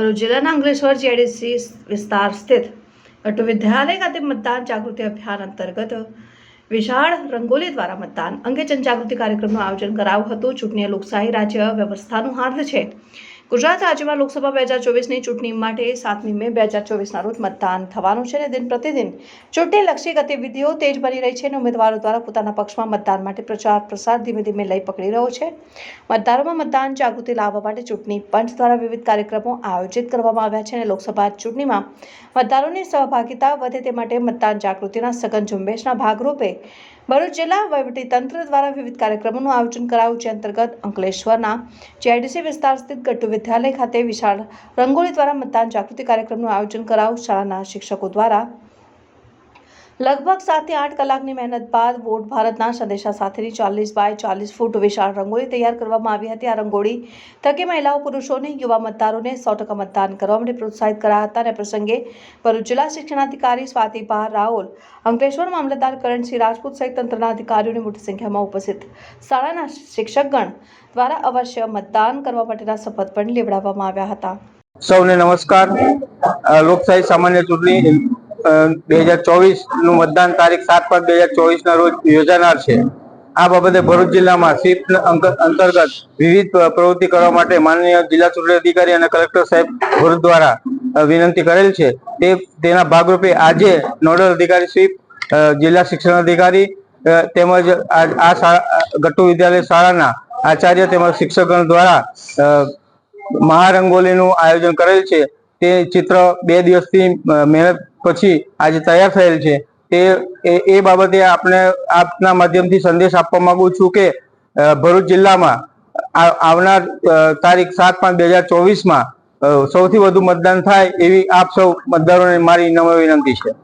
ભરૂચ જિલ્લાના અંકલેશ્વર જીઆઈડીસી વિસ્તાર સ્થિત ગટુ વિદ્યાલય ખાતે મતદાન જાગૃતિ અભિયાન અંતર્ગત વિશાળ રંગોલી દ્વારા મતદાન અંગે જનજાગૃતિ કાર્યક્રમનું આયોજન કરાયું હતું ચૂંટણી લોકશાહી રાજ્ય વ્યવસ્થાનું હાર્દ છે ગુજરાત રાજ્યમાં લોકસભા બે હજાર ચોવીસની ચૂંટણી માટે સાતમી મે બે હજાર ચોવીસના રોજ મતદાન થવાનું છે અને દિન પ્રતિદિન ચૂંટણીલક્ષી ગતિવિધિઓ તેજ બની રહી છે અને ઉમેદવારો દ્વારા પોતાના પક્ષમાં મતદાન માટે પ્રચાર પ્રસાર ધીમે ધીમે લઈ પકડી રહ્યો છે. મતદારોમાં મતદાન જાગૃતિ લાવવા માટે ચૂંટણી પંચ દ્વારા વિવિધ કાર્યક્રમો આયોજિત કરવામાં આવ્યા છે અને લોકસભા ચૂંટણીમાં મતદારોની સહભાગિતા વધે તે માટે મતદાન જાગૃતિના સઘન ઝુંબેશના ભાગરૂપે ભરૂચ જિલ્લા વહીવટીતંત્ર દ્વારા વિવિધ કાર્યક્રમોનું આયોજન કરાયું છે અંતર્ગત અંકલેશ્વરના જીઆઈડીસી વિસ્તાર સ્થિત ગટ્ટુ વિદ્યાલય ખાતે વિશાળ રંગોળી દ્વારા મતદાન જાગૃતિ કાર્યક્રમનું આયોજન કરાયું. શાળાના શિક્ષકો દ્વારા લગભગ સાતથી આઠ કલાકની મહેનત બાદ વોટ ભારતના સંદેશા સાથેની ચાલીસ બાય ચાલીસ ફૂટ વિશાળ રંગોળી તૈયાર કરવામાં આવી હતી. આ રંગોળી થકી મહિલાઓ, પુરુષોને, યુવા મતદારોને સો ટકા મતદાન કરવા માટે પ્રોત્સાહિત કરાયા હતા અને પ્રસંગે ભરૂચ જિલ્લા શિક્ષણાધિકારી સ્વાતિભા રાઓલ અંકલેશ્વર મામલતદાર કરણસિંહ રાજપૂત સહિત તંત્રના અધિકારીઓની મોટી સંખ્યામાં ઉપસ્થિત. શાળાના શિક્ષકગણ દ્વારા અવશ્ય મતદાન કરવા માટેના શપથ પણ લેવડાવવામાં આવ્યા હતા. સૌને નમસ્કાર. લોકશાહી સામાન્ય ચૂંટણી બે હજાર ચોવીસનું મતદાન તારીખ સાત પાંચ બે હજાર ચોવીસ ના રોજ યોજાનાર છે. આ બાબતે ભરૂચ જિલ્લામાં સ્વીપ અંતર્ગત વિવિધ પ્રવૃત્તિ કરવા માટે માનનીય જિલ્લા ચૂંટણી અધિકારી અને કલેક્ટર સાહેબ ભરૂચ દ્વારા વિનંતી કરેલ છે. તે, તેના ભાગરૂપે આજે નોડલ અધિકારી સ્વીપ જિલ્લા શિક્ષણ અધિકારી તેમજ આ ગટ્ટુ વિદ્યાલય શાળાના આચાર્ય તેમજ શિક્ષકગણ દ્વારા મહારંગોલીનું આયોજન કરેલ છે. તે ચિત્ર બે દિવસથી મહેનત પછી આજે તૈયાર થયેલ છે. તે, એ- એ બાબતે આપણે આપના માધ્યમથી સંદેશ આપવા માંગુ છું કે ભરૂચ જિલ્લામાં આવનાર તારીખ સાત પાંચ બે હજાર ચોવીસમાં સૌથી વધુ મતદાન થાય એવી આપ સૌ મતદારોને મારી નમ્ર વિનંતી છે.